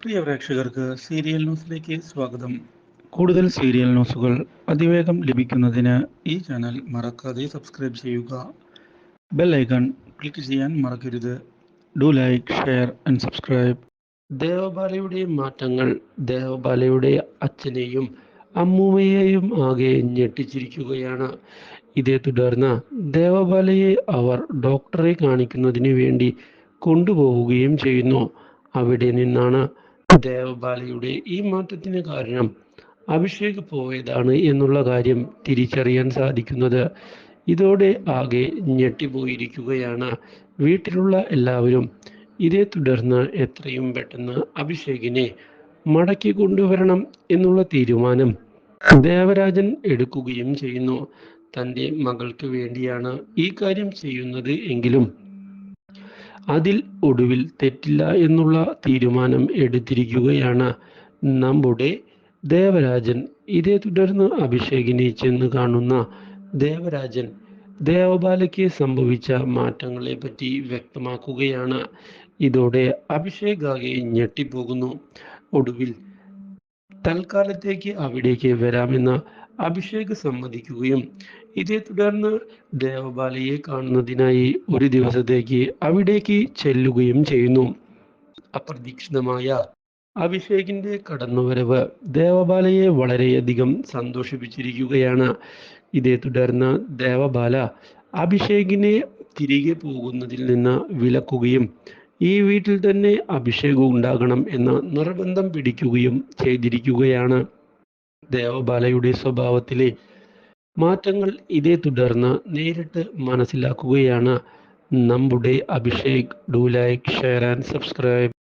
പ്രിയ പ്രേക്ഷകർക്ക് സീരിയൽ ന്യൂസിലേക്ക് സ്വാഗതം. കൂടുതൽ സീരിയൽ ന്യൂസുകൾ അതിവേഗം ലഭിക്കുന്നതിന് ഈ ചാനൽ മറക്കാതെ സബ്സ്ക്രൈബ് ചെയ്യുക. ബെൽ ഐക്കൺ ക്ലിക്ക് ചെയ്യാൻ മറക്കരുത്. Do like share and subscribe. ദേവബാലയുടെ മാറ്റങ്ങൾ ദേവബാലയുടെ അച്ഛനെയും അമ്മൂമ്മയെയും ആകെ ഞെട്ടിച്ചിരിക്കുകയാണ്. ഇതേ തുടർന്ന് ദേവബാലയെ അവർ ഡോക്ടറെ കാണിക്കുന്നതിന് വേണ്ടി കൊണ്ടുപോവുകയും ചെയ്യുന്നു. അവിടെ നിന്നാണ് ദേവബാലയുടെ ഈ മാറ്റത്തിന് കാരണം അഭിഷേക് പോയതാണ് എന്നുള്ള കാര്യം തിരിച്ചറിയാൻ സാധിക്കുന്നത്. ഇതോടെ ആകെ ഞെട്ടിപ്പോയിരിക്കുകയാണ്. വീട്ടിലുള്ള എല്ലാവരും ഇതേ തുടർന്ന് എത്രയും പെട്ടെന്ന് അഭിഷേകിനെ മടക്കി കൊണ്ടുവരണം എന്നുള്ള തീരുമാനം ദേവരാജൻ എടുക്കുകയും ചെയ്യുന്നു. തന്റെ മകൾക്ക് വേണ്ടിയാണ് ഈ കാര്യം ചെയ്യുന്നത് എങ്കിലും അതിൽ ഒടുവിൽ തെറ്റില്ല എന്നുള്ള തീരുമാനം എടുത്തിരിക്കുകയാണ്. നമ്മുടെ ദേവരാജൻ ഇതേ തുടർന്ന് അഭിഷേകിനെ ചെന്ന് കാണുന്ന ദേവരാജൻ ദേവബാലയ്ക്ക് സംഭവിച്ച മാറ്റങ്ങളെ പറ്റി വ്യക്തമാക്കുകയാണ്. ഇതോടെ അഭിഷേക് ആകെ ഞെട്ടിപ്പോകുന്നു. ഒടുവിൽ തൽക്കാലത്തേക്ക് അവിടേക്ക് വരാമെന്ന് അഭിഷേക് സമ്മതിക്കുകയും ഇതേ തുടർന്ന് ദേവബാലയെ കാണുന്നതിനായി ഒരു ദിവസത്തേക്ക് അവിടേക്ക് ചെല്ലുകയും ചെയ്യുന്നു. അപ്രതീക്ഷിതമായ അഭിഷേകിന്റെ കടന്നുവരവ് ദേവബാലയെ വളരെയധികം സന്തോഷിപ്പിച്ചിരിക്കുകയാണ്. ഇതേ തുടർന്ന് ദേവബാല അഭിഷേകിനെ തിരികെ പോകുന്നതിൽ നിന്ന് വിലക്കുകയും ഈ വീട്ടിൽ തന്നെ അഭിഷേകം ഉണ്ടാകണം എന്ന നിർബന്ധം പിടിക്കുകയും ചെയ്തിരിക്കുകയാണ്. ദേവബാലയുടെ സ്വഭാവത്തിലെ മാറ്റങ്ങൾ ഇതേ തുടർന്ന് നേരിട്ട് മനസ്സിലാക്കുകയാണ്. നമ്മുടെ Abhishek do like share and subscribe.